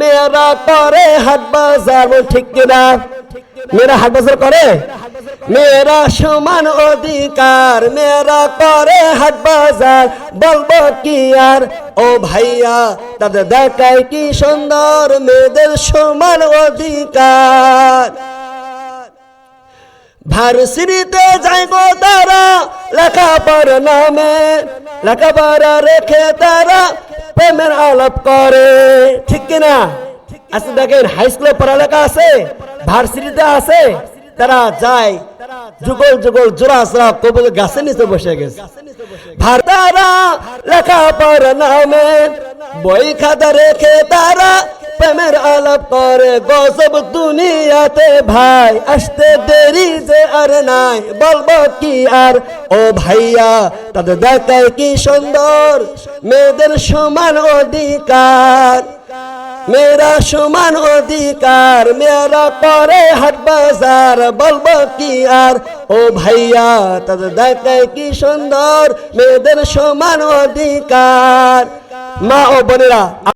মেয়েরা হাট বাজার করে? মেয়েরা সমান অধিকার, মেয়েরা করে হাট বাজার। বলব কি আর? ও ভাইয়া, তাদের দেখায় কি সুন্দর? মেয়েদের সমান অধিকার। ভার্সিটিতে যাই গো তারা লেখাপড়া নামে, লেখাপড়া রেখে তারা প্রেমের আলাপ করে। ঠিক কিনা আচ্ছা দেখেন হাই স্কুলে পড়ালেখা আছে ভার্সিটিতে আছে, তারা যায়, যুগল যুগল জোড়া জোড়া কবুল গাছের নিচে বসে গেছে। ভারতারা লেখাপড়া নামে, বই খাতা রেখে তারা প্রেমের আলাপ করে, গজব দুনিয়াতে ভাই, আসতে দেরি যে আর নাই, বলব কি আর? ও ভাইয়া, তাদের দেখায় কি সুন্দর? মেয়েদের সমান অধিকার, মেয়েরা সমান অধিকার, মেয়েরা করে হাট বাজার, বলব কি আর? ও ভাইয়া, তাদের দেখায় কি সুন্দর? মেয়েদের সমান অধিকার। মা ও বোনেরা